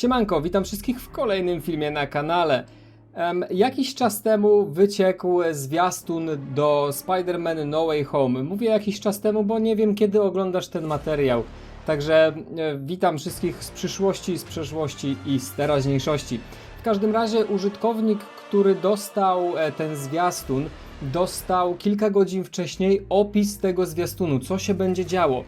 Siemanko, witam wszystkich w kolejnym filmie na kanale. Jakiś czas temu wyciekł zwiastun do Spider-Man No Way Home. Mówię jakiś czas temu, bo nie wiem kiedy oglądasz ten materiał. Także e, witam wszystkich z przyszłości, z przeszłości i z teraźniejszości. W każdym razie użytkownik, który dostał e, ten zwiastun, dostał kilka godzin wcześniej opis tego zwiastunu, co się będzie działo.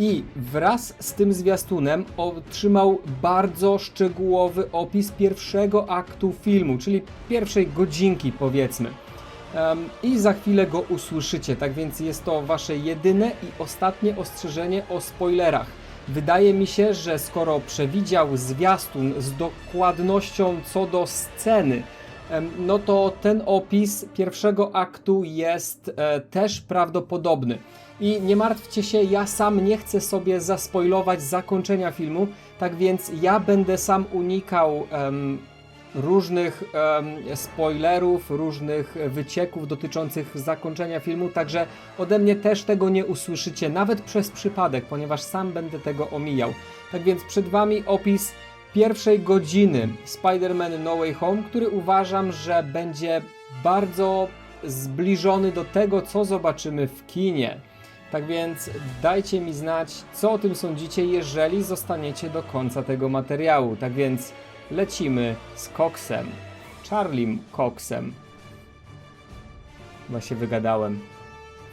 I wraz z tym zwiastunem otrzymał bardzo szczegółowy opis pierwszego aktu filmu, czyli pierwszej godzinki powiedzmy. I za chwilę go usłyszycie, tak więc jest to wasze jedyne i ostatnie ostrzeżenie o spoilerach. Wydaje mi się, że skoro przewidział zwiastun z dokładnością co do sceny, no to ten opis pierwszego aktu jest e, też prawdopodobny. I nie martwcie się, ja sam nie chcę sobie zaspoilować zakończenia filmu, tak więc ja będę sam unikał em, różnych em, spoilerów, różnych wycieków dotyczących zakończenia filmu, także ode mnie też tego nie usłyszycie, nawet przez przypadek, ponieważ sam będę tego omijał. Tak więc przed Wami opis pierwszej godziny Spider-Man No Way Home, który uważam, że będzie bardzo zbliżony do tego, co zobaczymy w kinie. Tak więc dajcie mi znać, co o tym sądzicie, jeżeli zostaniecie do końca tego materiału. Tak więc lecimy z Coxem, Charlim Coxem. Chyba się wygadałem.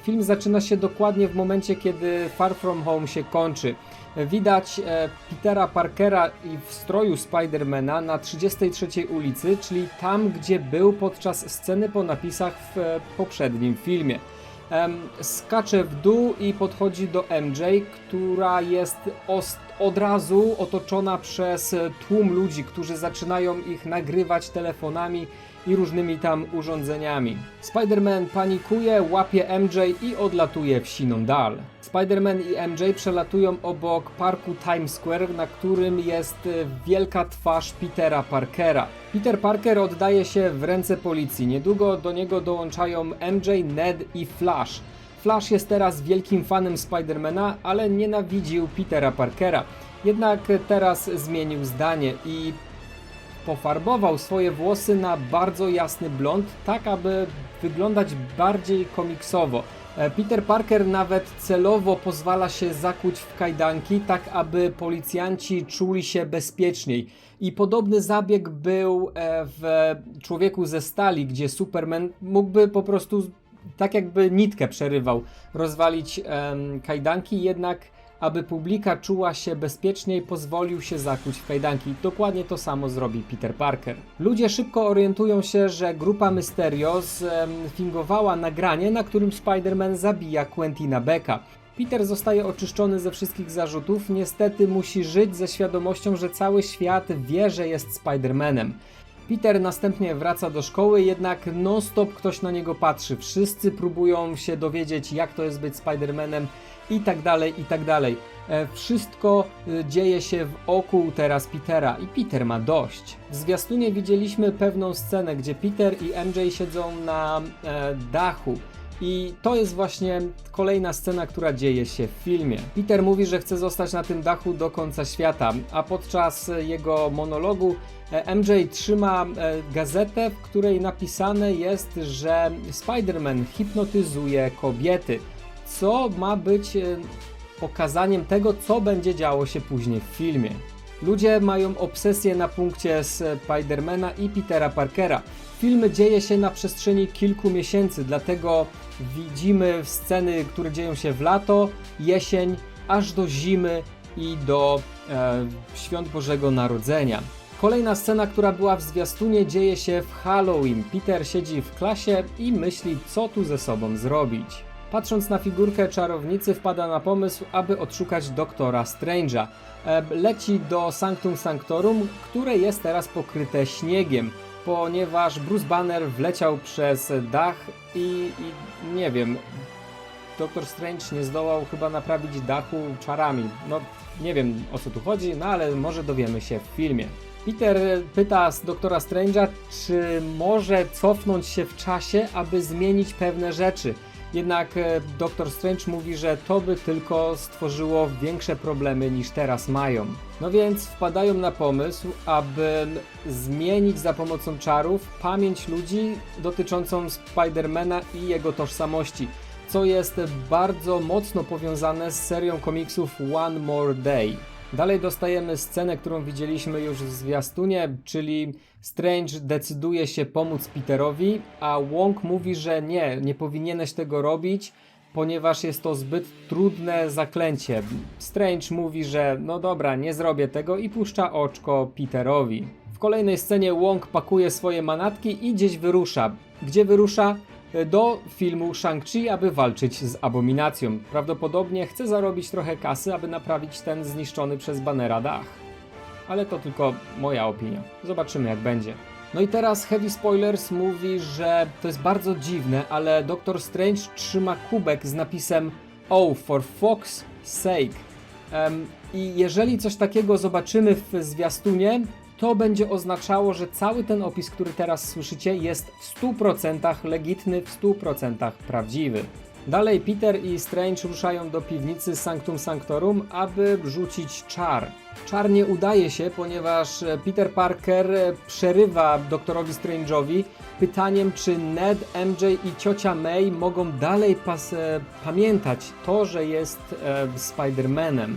Film zaczyna się dokładnie w momencie, kiedy Far From Home się kończy. Widać e, Petera Parkera i w stroju Spidermana na 33 ulicy, czyli tam, gdzie był podczas sceny po napisach w e, poprzednim filmie. Skacze w dół i podchodzi do MJ, która jest od razu otoczona przez tłum ludzi, którzy zaczynają ich nagrywać telefonami i różnymi tam urządzeniami. Spider-Man panikuje, łapie MJ i odlatuje w siną dal. Spider-Man i MJ przelatują obok parku Times Square, na którym jest e, wielka twarz Petera Parkera. Peter Parker oddaje się w ręce policji. Niedługo do niego dołączają MJ, Ned i Flash. Flash jest teraz wielkim fanem Spidermana, ale nienawidził Petera Parkera. Jednak teraz zmienił zdanie i pofarbował swoje włosy na bardzo jasny blond, tak aby wyglądać bardziej komiksowo. E, Peter Parker nawet celowo pozwala się zakuć w kajdanki, tak aby policjanci czuli się bezpieczniej. I podobny zabieg był e, w Człowieku ze Stali, gdzie Superman mógłby po prostu tak jakby nitkę przerywał, rozwalić em, kajdanki, jednak aby publika czuła się bezpieczniej, pozwolił się zakuć w kajdanki. Dokładnie to samo zrobi Peter Parker. Ludzie szybko orientują się, że grupa Mysterio sfingowała nagranie, na którym Spider-Man zabija Quentina Becka. Peter zostaje oczyszczony ze wszystkich zarzutów, niestety musi żyć ze świadomością, że cały świat wie, że jest Spider-Manem. Peter następnie wraca do szkoły, jednak non-stop ktoś na niego patrzy. Wszyscy próbują się dowiedzieć, jak to jest być Spider-Manem i tak dalej, i tak dalej. E, Wszystko e, dzieje się w oku teraz Petera i Peter ma dość. W zwiastunie widzieliśmy pewną scenę, gdzie Peter i MJ siedzą na e, dachu. I to jest właśnie kolejna scena, która dzieje się w filmie. Peter mówi, że chce zostać na tym dachu do końca świata, a podczas jego monologu e, MJ trzyma e, gazetę, w której napisane jest, że Spider-Man hipnotyzuje kobiety, co ma być e, pokazaniem tego, co będzie działo się później w filmie. Ludzie mają obsesję na punkcie Spidermana i Petera Parkera. Film dzieje się na przestrzeni kilku miesięcy, dlatego widzimy sceny, które dzieją się w lato, jesień, aż do zimy i do e, świąt Bożego Narodzenia. Kolejna scena, która była w zwiastunie, dzieje się w Halloween. Peter siedzi w klasie i myśli, co tu ze sobą zrobić. Patrząc na figurkę czarownicy, wpada na pomysł, aby odszukać doktora Strange'a. E, Leci do Sanctum Sanctorum, które jest teraz pokryte śniegiem, ponieważ Bruce Banner wleciał przez dach i, i nie wiem, Doktor Strange nie zdołał chyba naprawić dachu czarami. No, nie wiem o co tu chodzi, no ale może dowiemy się w filmie. Peter pyta z doktora Strange'a, czy może cofnąć się w czasie, aby zmienić pewne rzeczy. Jednak e, Doctor Strange mówi, że to by tylko stworzyło większe problemy niż teraz mają. No więc wpadają na pomysł, aby zmienić za pomocą czarów pamięć ludzi dotyczącą Spidermana i jego tożsamości, co jest bardzo mocno powiązane z serią komiksów One More Day. Dalej dostajemy scenę, którą widzieliśmy już w zwiastunie, czyli Strange decyduje się pomóc Peterowi, a Wong mówi, że nie, nie powinieneś tego robić, ponieważ jest to zbyt trudne zaklęcie. Strange mówi, że no dobra, nie zrobię tego i puszcza oczko Peterowi. W kolejnej scenie Wong pakuje swoje manatki i gdzieś wyrusza. Gdzie wyrusza? Do filmu Shang-Chi, aby walczyć z abominacją. Prawdopodobnie chce zarobić trochę kasy, aby naprawić ten zniszczony przez Bannera dach. Ale to tylko moja opinia. Zobaczymy jak będzie. No i teraz Heavy Spoilers mówi, że to jest bardzo dziwne, ale Doctor Strange trzyma kubek z napisem Oh, for Fox sake. Em, I jeżeli coś takiego zobaczymy w zwiastunie, to będzie oznaczało, że cały ten opis, który teraz słyszycie, jest w 100% legitny, w 100% prawdziwy. Dalej Peter i Strange ruszają do piwnicy Sanctum Sanctorum, aby rzucić czar. Czar nie udaje się, ponieważ Peter Parker przerywa doktorowi Strange'owi pytaniem, czy Ned, MJ i ciocia May mogą dalej e, pamiętać to, że jest e, Spider-Manem.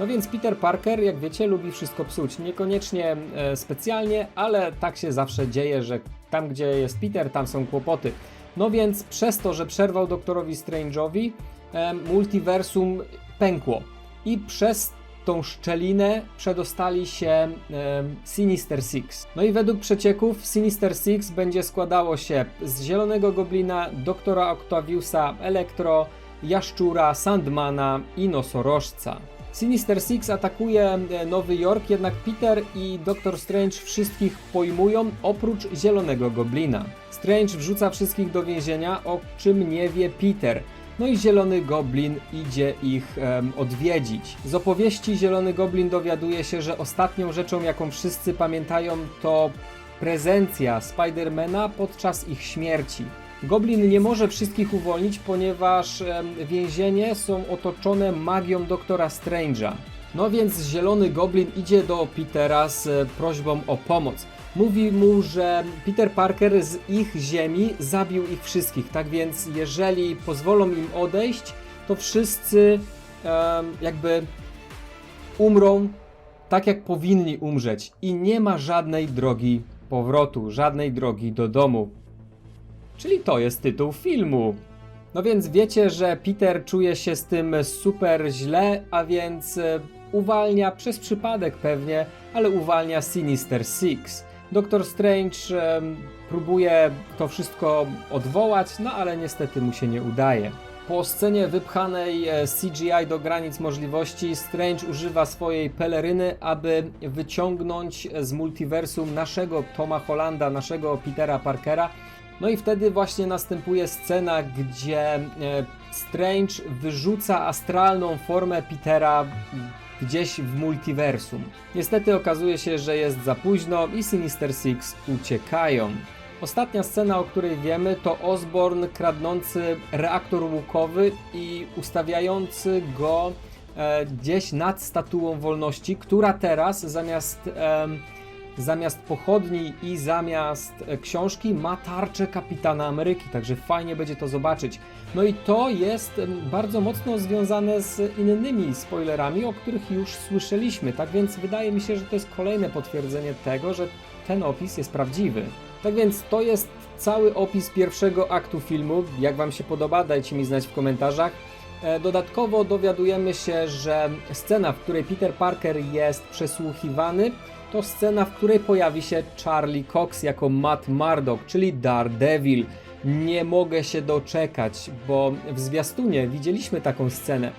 No więc Peter Parker, jak wiecie, lubi wszystko psuć. Niekoniecznie e, specjalnie, ale tak się zawsze dzieje, że tam gdzie jest Peter, tam są kłopoty. No więc przez to, że przerwał doktorowi Strange'owi, e, multiversum pękło. I przez tą szczelinę przedostali się e, Sinister Six. No i według przecieków Sinister Six będzie składało się z Zielonego Goblina, Doktora Octaviusa, Elektro, Jaszczura, Sandmana i Nosorożca. Sinister Six atakuje e, Nowy Jork, jednak Peter i Doctor Strange wszystkich pojmują oprócz Zielonego Goblina. Strange wrzuca wszystkich do więzienia, o czym nie wie Peter. No i Zielony Goblin idzie ich em, odwiedzić. Z opowieści Zielony Goblin dowiaduje się, że ostatnią rzeczą, jaką wszyscy pamiętają, to prezencja Spidermana podczas ich śmierci. Goblin nie może wszystkich uwolnić, ponieważ więzienie są otoczone magią doktora Strange'a. No więc Zielony Goblin idzie do Petera z e, prośbą o pomoc. Mówi mu, że Peter Parker z ich ziemi zabił ich wszystkich, tak więc jeżeli pozwolą im odejść, to wszyscy jakby umrą tak, jak powinni umrzeć i nie ma żadnej drogi powrotu, żadnej drogi do domu. Czyli to jest tytuł filmu. No więc wiecie, że Peter czuje się z tym super źle, a więc e, uwalnia przez przypadek pewnie, ale uwalnia Sinister Six. Doktor Strange em, próbuje to wszystko odwołać, no ale niestety mu się nie udaje. Po scenie wypchanej e, CGI do granic możliwości, Strange używa swojej peleryny, aby wyciągnąć z multiversum naszego Toma Hollanda, naszego Petera Parkera. No i wtedy właśnie następuje scena, gdzie e, Strange wyrzuca astralną formę Petera gdzieś w multiversum. Niestety okazuje się, że jest za późno i Sinister Six uciekają. Ostatnia scena, o której wiemy, to Osborn kradnący reaktor łukowy i ustawiający go e, gdzieś nad statuą wolności, która teraz zamiast, em, zamiast pochodni i zamiast e, książki ma tarczę kapitana Ameryki, także fajnie będzie to zobaczyć. No i to jest bardzo mocno związane z innymi spoilerami, o których już słyszeliśmy, tak więc wydaje mi się, że to jest kolejne potwierdzenie tego, że ten opis jest prawdziwy. Tak więc to jest cały opis pierwszego aktu filmu. Jak Wam się podoba, dajcie mi znać w komentarzach. E, Dodatkowo dowiadujemy się, że scena, w której Peter Parker jest przesłuchiwany, to scena, w której pojawi się Charlie Cox jako Matt Murdock, czyli Daredevil. Nie mogę się doczekać, bo w zwiastunie widzieliśmy taką scenę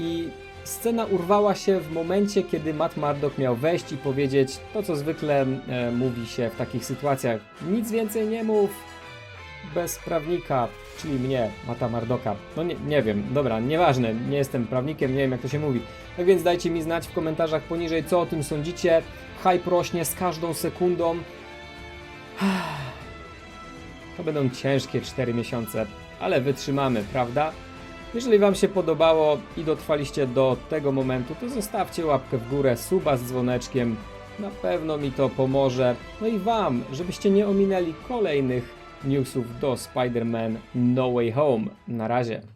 i scena urwała się w momencie, kiedy Matt Murdock miał wejść i powiedzieć to, co zwykle e, mówi się w takich sytuacjach. Nic więcej nie mów bez prawnika, czyli mnie, Mata Mardocka. No nie, nie wiem, dobra, nieważne, nie jestem prawnikiem, nie wiem jak to się mówi. Tak więc dajcie mi znać w komentarzach poniżej, co o tym sądzicie. Hype rośnie z każdą sekundą. To będą ciężkie 4 miesiące, ale wytrzymamy, prawda? Jeżeli Wam się podobało i dotrwaliście do tego momentu, to zostawcie łapkę w górę, suba z dzwoneczkiem. Na pewno mi to pomoże. No i Wam, żebyście nie ominęli kolejnych newsów do Spider-Man No Way Home. Na razie.